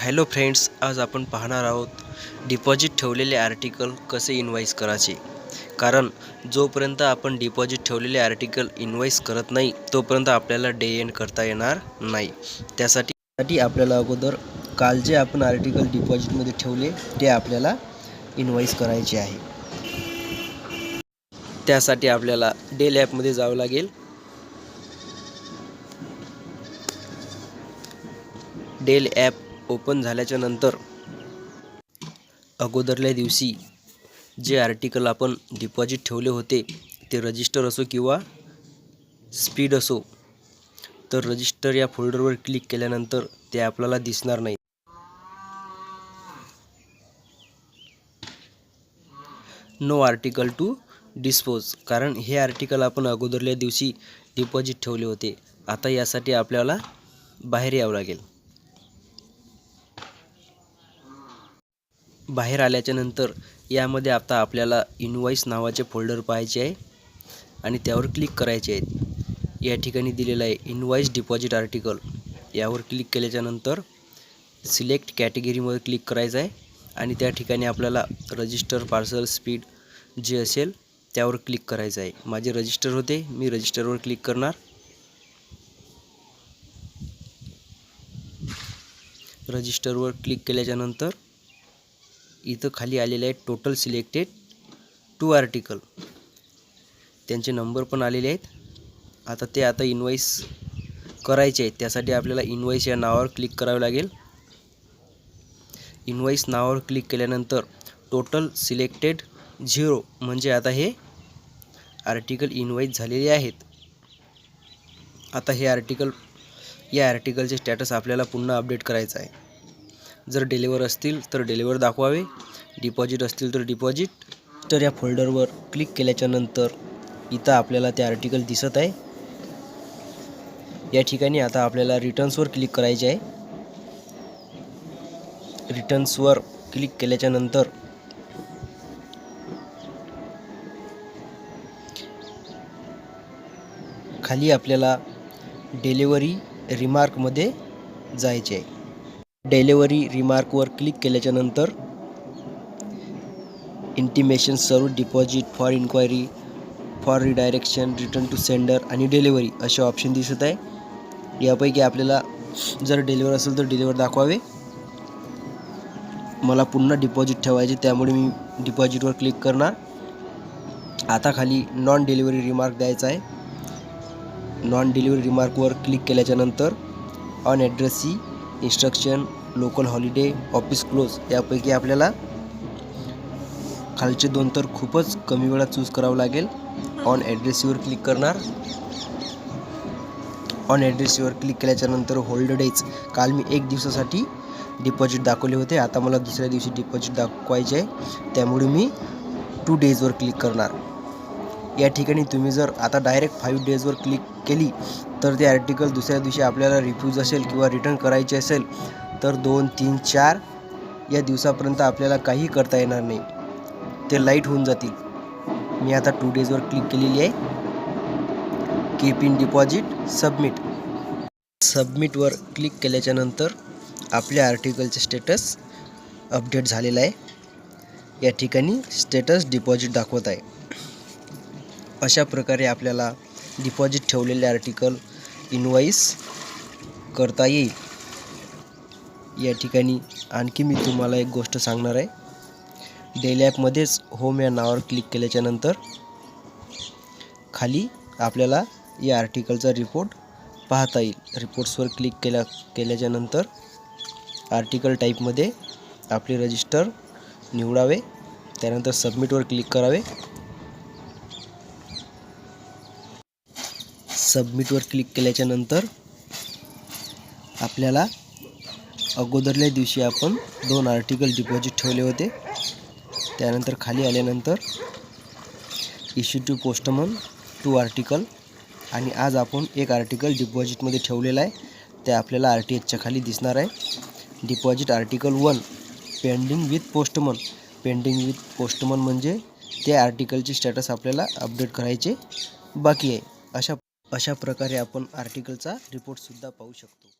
Hello friends आज आपण पाहणार आहोत डिपॉझिट ठेवलेले आर्टिकल कसे इनवाईस करायचे. कारण जोपर्यंत आपण डिपॉझिट ठेवलेले आर्टिकल इनवाईस करत नाही तोपर्यंत आपल्याला डे एंड करता येणार नाही. त्यासाठी आपल्याला अगोदर काल जे आपण आर्टिकल डिपॉझिटमध्ये ठेवले ते आपल्याला इनवाईस करायचे आहे. त्यासाठी आपल्याला डेल ॲपमध्ये जावं लागेल. डेल ॲप ओपन झाल्याच्यानंतर अगोदरल्या दिवशी जे आर्टिकल आपण डिपॉझिट ठेवले होते ते रजिस्टर असो किंवा स्पीड असो तर रजिस्टर या फोल्डरवर क्लिक केल्यानंतर ते आपल्याला दिसणार नाही. नो आर्टिकल टू डिस्पोज कारण हे आर्टिकल आपण अगोदरल्या दिवशी डिपॉझिट ठेवले होते. आता यासाठी आपल्याला बाहेर यावं लागेल. बाहेर आल्याच्यानंतर यामध्ये आता आपल्याला इनवॉईस नावाचे फोल्डर पाहायचे आहे आणि त्यावर क्लिक करायचे आहेत. या ठिकाणी दिलेलं आहे इनवाईस डिपॉझिट आर्टिकल. यावर क्लिक केल्याच्यानंतर सिलेक्ट कॅटेगरीमध्ये क्लिक करायचं आहे आणि त्या ठिकाणी आपल्याला रजिस्टर पार्सल स्पीड जे असेल त्यावर क्लिक करायचं आहे. माझे रजिस्टर होते मी रजिस्टरवर क्लिक करणार. रजिस्टरवर क्लिक केल्याच्यानंतर इथं खाली आलेले आहेत टोटल सिलेक्टेड टू आर्टिकल त्यांचे नंबर पण आलेले आहेत. आता ते आता इनवाईस करायचे आहेत. त्यासाठी आपल्याला इनवाईस या नावावर क्लिक करावे लागेल. इनवाईस नावावर क्लिक केल्यानंतर टोटल सिलेक्टेड झिरो म्हणजे आता हे आर्टिकल इनवाईस झालेले आहेत. आता हे आर्टिकल या आर्टिकलचे स्टॅटस आपल्याला पुन्हा अपडेट करायचं आहे. जर डिलिव्हर असतील तर डिलिव्हर दाखवावे. डिपॉझिट असतील तर डिपॉझिट तर या फोल्डरवर क्लिक केल्याच्यानंतर इथं आपल्याला ते आर्टिकल दिसत आहे. या ठिकाणी आता आपल्याला रिटर्न्सवर क्लिक करायचे आहे. रिटर्न्सवर क्लिक केल्याच्यानंतर खाली आपल्याला डिलिव्हरी रिमार्कमध्ये जायचे आहे. डेलिव्हरी रिमार्कवर क्लिक केल्याच्यानंतर इंटिमेशन सर्व deposit for inquiry for redirection return to sender आणि डिलिव्हरी असे ऑप्शन दिसत आहे. यापैकी आपल्याला जर डिलिव्हर असेल तर डिलिव्हर दाखवावे. मला पुन्हा डिपॉझिट ठेवायचे त्यामुळे मी डिपॉझिटवर क्लिक करणार. आता खाली नॉन डिलिव्हरी रिमार्क द्यायचा आहे. नॉन डिलिव्हरी रिमार्कवर क्लिक केल्याच्यानंतर on addressee instruction local holiday office close यापैकी आपल्याला खालचे दोन तर खूपच कमी वेळात चूज करावं लागेल. ऑन ॲड्रेसीवर क्लिक करणार. ऑन ॲड्रेसीवर क्लिक केल्याच्यानंतर होल्ड डेज काल मी एक दिवसासाठी डिपॉझिट दाखवले होते. आता मला दुसऱ्या दिवशी डिपॉझिट दाखवायचे आहे त्यामुळे मी टू डेजवर क्लिक करणार. या ठिकाणी तुम्ही जर आता डायरेक्ट फाईव्ह डेजवर क्लिक केली तर ते आर्टिकल दुसऱ्या दिवशी आपल्याला रिफ्यूज असेल किंवा रिटर्न करायचे असेल तर दोन तीन चार या दिवसापर्यंत आपल्याला काही करता येणार नाही. ते लाइट होऊन जातील. मी आता टू डेजवर क्लिक केलेली आहे. कीप इन डिपॉझिट सबमिट सबमिटवर क्लिक केल्याच्यानंतर आपल्या आर्टिकलचे स्टेटस अपडेट झालेला आहे. या ठिकाणी स्टेटस डिपॉझिट दाखवत आहे. अशा प्रकारे आपल्याला डिपॉझिट ठेवलेले आर्टिकल इनवाईस करता येईल. या ठिकाणी आणखी मी तुम्हाला एक गोष्ट सांगणार आहे. डेली ॲपमध्येच होम या नावावर क्लिक केल्याच्यानंतर खाली आपल्याला या आर्टिकलचा रिपोर्ट पाहता येईल. रिपोर्ट्सवर क्लिक केल्या केल्याच्यानंतर आर्टिकल टाईपमध्ये आपले रजिस्टर निवडावे. त्यानंतर सबमिटवर क्लिक करावे. सबमिटवर क्लिक केल्याच्यानंतर आपल्याला अगोदरल्या दिवशी आपण दोन आर्टिकल डिपॉझिट ठेवले होते. त्यानंतर खाली आल्यानंतर issue to postman to article आणि आज आपण एक आर्टिकल डिपॉझिटमध्ये ठेवलेलं आहे. ते आपल्याला आर टी एचच्या खाली दिसणार आहे. Deposit article one pending with postman pending with postman म्हणजे त्या आर्टिकलचे स्टॅटस आपल्याला अपडेट करायचे बाकी आहे. अशा अशा प्रकारे आपण आर्टिकलचा रिपोर्टसुद्धा पाहू शकतो.